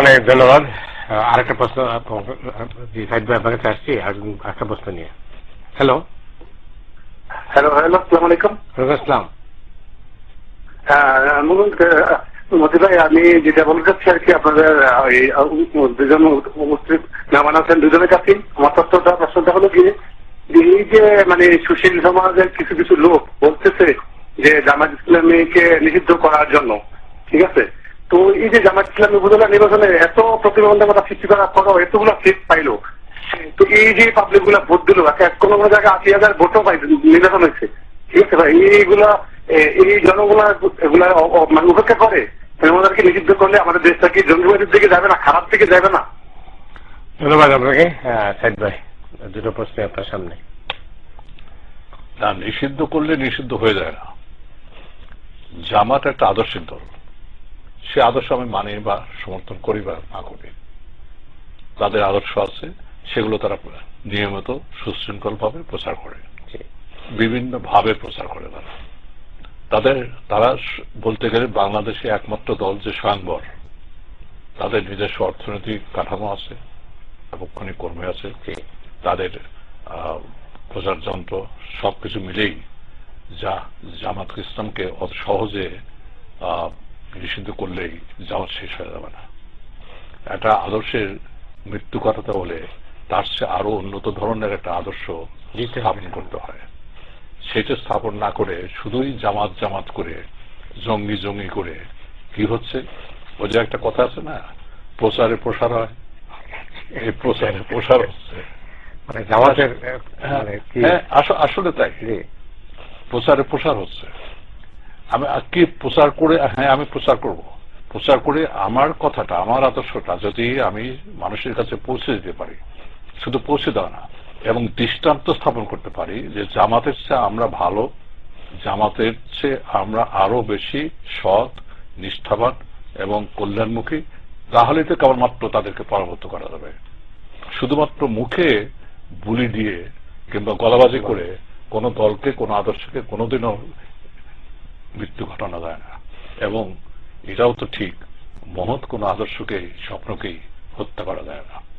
অনেক ধন্যবাদ। আরেকটা প্রশ্ন জি ভাই আপনার কাছে আসছি আর একটা প্রশ্ন নিয়ে। হ্যালো হ্যালো হ্যালো আসসালামু আলাইকুম। আসসালাম। মোদি ভাই আমি যেটা বলতে চাচ্ছি আর কি আপনাদের দুজন উপস্থিত মেহমান আছেন দুজনের কাছে আমার প্রশ্নটা হলো কি এই যে মানে সুশীল সমাজের কিছু কিছু লোক বলতেছে যে জামাত ইসলামীকে নিষিদ্ধ করার জন্য ঠিক আছে? তো এই যে জামাত ইসলামী উপজেলা নির্বাচনে এত প্রতিবন্ধকতা সৃষ্টি করার পরেও এতগুলো সিট পাইলো। তো এই যে পাবলিকগুলা ভোট দিল এক কোনো কোনো জায়গায় আশি হাজার ভোটও পাই নির্বাচন হয়েছে। ঠিক আছে ভাই এইগুলা এই জনগুলা এগুলা মানে উপেক্ষা করে আমাদেরকে নিষিদ্ধ করলে আমাদের দেশটা কি জঙ্গিবাদের দিকে যাবে না খারাপ দিকে যাবে না? ধন্যবাদ আপনাকে। সাইদ ভাই দুটো প্রশ্ন আপনার সামনে। না নিষিদ্ধ করলে নিষিদ্ধ হয়ে যায় না। জামাত একটা আদর্শিক দল। সে আদর্শ আমি মানি বা সমর্থন করি বা না করি। তাদের আদর্শ আছে সেগুলো তারা নিয়মিত সুশৃঙ্খল ভাবে প্রচার করে। জি। বিভিন্ন ভাবে প্রচার করে তারা। তাদের তারা বলতে গেলে বাংলাদেশে একমাত্র দল যে স্বয়ংবর। তাদের নিজস্ব অর্থনৈতিক কাঠামো আছে সার্বক্ষণিক কর্মী আছে। তাদের প্রচার যন্ত্র সবকিছু মিলেই যা জামাত ইসলামকে অত সহজে নিষিদ্ধ করলেই জামাত শেষ হয়ে যাবে না। একটা আদর্শের মৃত্যু কথাটা বলে তার চেয়ে আরও উন্নত ধরনের একটা আদর্শ। স্থাপন করতে হয়। সেটা স্থাপন না করে শুধুই জামাত জামাত করে জঙ্গি জঙ্গি করে কি হচ্ছে? ও যে একটা কথা আছে না প্রচারে প্রসার হয়। এই প্রচারে প্রসার হচ্ছে। মানে জামাতের আহ, মানে হ্যাঁ আস- আসলে তাই। প্রচারে প্রসার হচ্ছে। আমি কি প্রচার করে হ্যাঁ আমি প্রচার করব। প্রচার করে আমার কথাটা, আমার আদর্শটা যদি আমি মানুষের কাছে পৌঁছে দিতে পারি, শুধু পৌঁছে দেওয়া না, এবং দৃষ্টান্ত স্থাপন করতে পারি যে জামাতের চেয়ে আমরা ভালো, জামাতের চেয়ে আমরা আরও বেশি সৎ, নিষ্ঠাবান এবং কল্যাণমুখী, তাহলেই তো কেবলমাত্র তাদেরকে পরাভূত করা যাবে। শুধুমাত্র মুখে বুলি দিয়ে কিংবা গলাবাজি করে কোন দলকে, কোন আদর্শকে কোনোদিনও মৃত্যু ঘটানো যায় না। এবং এটাও তো ঠিক, মহৎ কোনো আদর্শকে স্বপ্নকেই হত্যা করা যায় না।